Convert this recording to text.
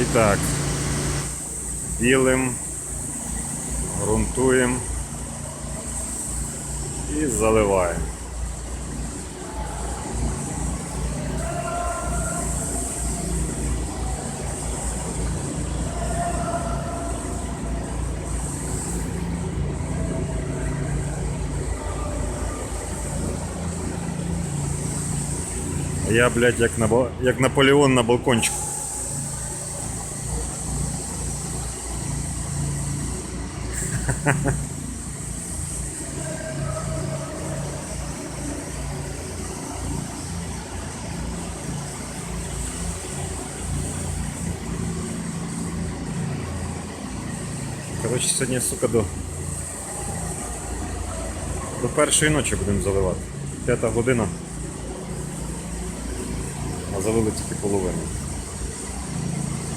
І так. Білим, грунтуємо і заливаємо. Я, блядь, як, на, як Наполеон на балкончику. Коротше, сьогодні, сука, до, до першої ночі будемо заливати. П'ята година. А залили тільки половину.